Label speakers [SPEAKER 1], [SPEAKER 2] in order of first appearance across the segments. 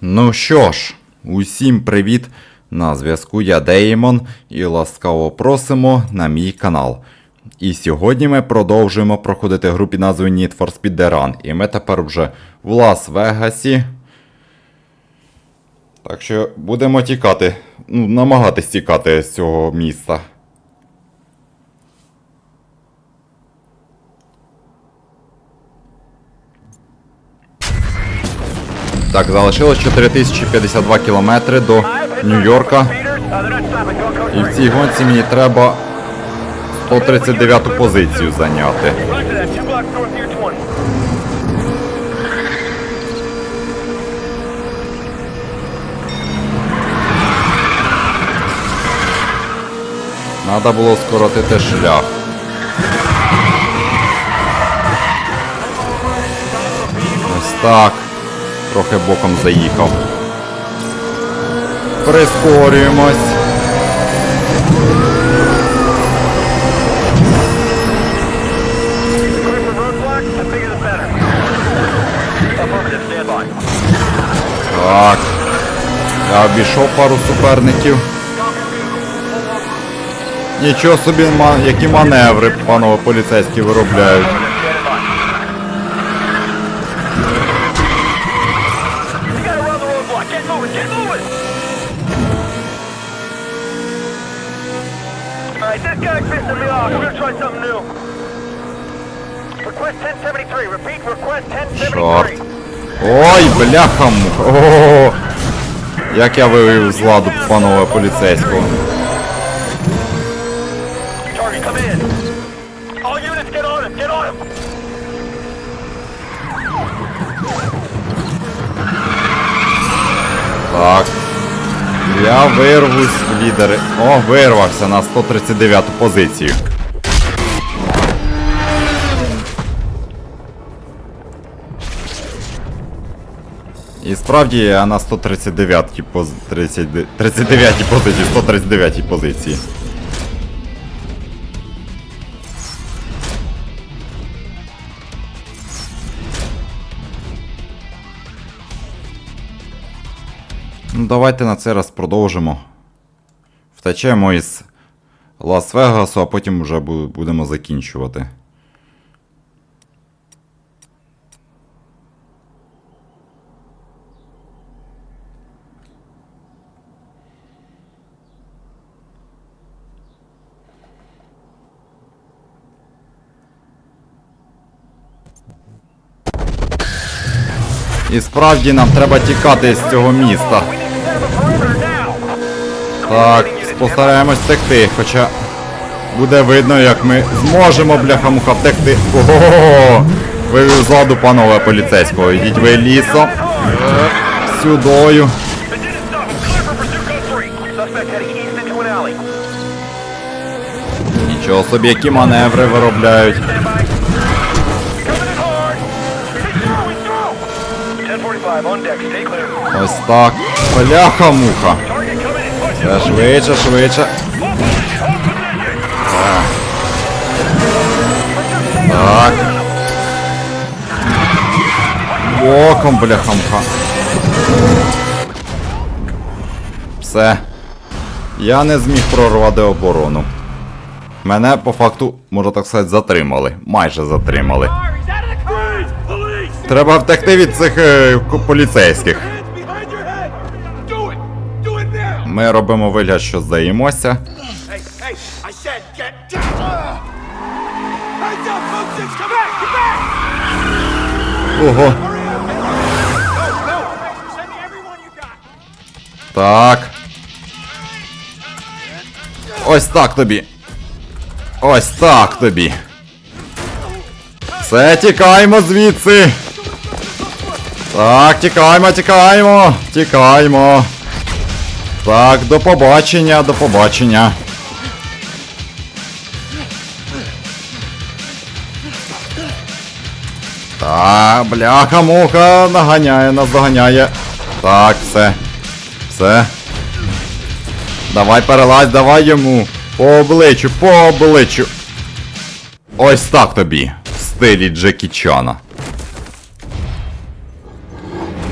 [SPEAKER 1] Ну що ж, усім привіт! На зв'язку я Деймон і ласкаво просимо на мій канал. І сьогодні ми продовжуємо проходити гру під назвою Need for Speed The Run. І ми тепер вже в Лас-Вегасі. Так що будемо тікати, ну, намагатись тікати з цього міста. Так, залишилось 4052 кілометри до Нью-Йорка. І в цій гонці мені треба 139 позицію зайняти. Треба було скоротити шлях. Ось так. Трохи боком заїхав. Прискорюємось. Так. Я обійшов пару суперників. Нічого собі, які маневри, панове поліцейські виробляють.
[SPEAKER 2] Alright, this guy pissing me off. We're gonna try something new. Request 1073. Repeat, request 1073.
[SPEAKER 1] Чорт. Ой, бляхам! О, як я вивів з ладу панове поліцейського.
[SPEAKER 2] Target, come in.
[SPEAKER 1] Так. Я вирвусь лідери. О, вирвався на 139 позицію. І справді я на 139 поз... 30... 39 позиції, 139 позиції. Ну, давайте на цей раз продовжимо. Втечемо із Лас-Вегасу, а потім вже будемо закінчувати. І справді нам треба тікати з цього міста. Так, постараємось втекти, хоча буде видно, як ми зможемо, бляха-муха, втекти. Ого! Вивів зладу, панове поліцейського. Йдіть ви лісом. Е, Сюдою.
[SPEAKER 2] They didn't stop. Clear for pursuit code 3. Suspect heading east into an alley.
[SPEAKER 1] Нічого собі, які маневри виробляють. Ось так. Бляха-муха. Це швидше, швидше. Так. Боком, бляхамка. Все. Я не зміг прорвати оборону. Мене по факту, можна так сказати, затримали. Майже затримали. Треба втекти від цих е, поліцейських. Ми робимо вигляд, що здаємося. Ого. Так. Ось так тобі. Ось так тобі. Все, тікаємо звідси. Так, тікаємо, тікаємо. Тікаємо. Так, до побачення, до побачення. Так, бляха-муха, наганяє, нас доганяє. Так, все. Все. Давай перелазь, давай йому. По обличчю, по обличчю. Ось так тобі. В стилі Джекі Чана.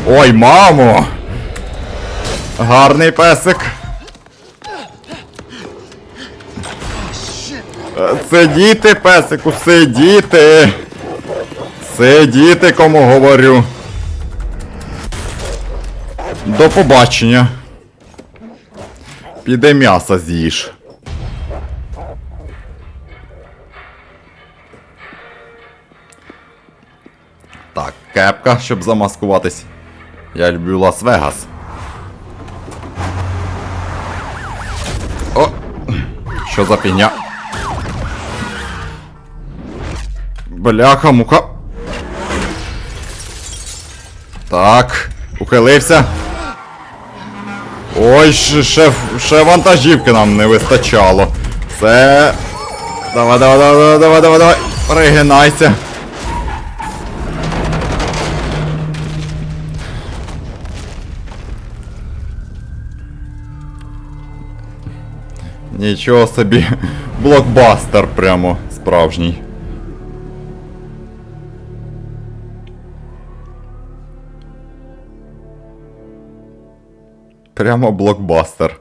[SPEAKER 1] Ой, мамо! Гарний песик. Сидіти, песику, сидіти. Сидіти, кому говорю. До побачення. Піде м'ясо з'їж. Так, кепка, щоб замаскуватись. Я люблю Лас-Вегас. О! Що за фігня? Бляха, мука. Так, ухилився. Ой, ще, ще вантажівки нам не вистачало. Це. Давай, давай, давай, давай, давай, давай. Пригинайся. Нічого собі, блокбастер прямо справжній. Прямо блокбастер.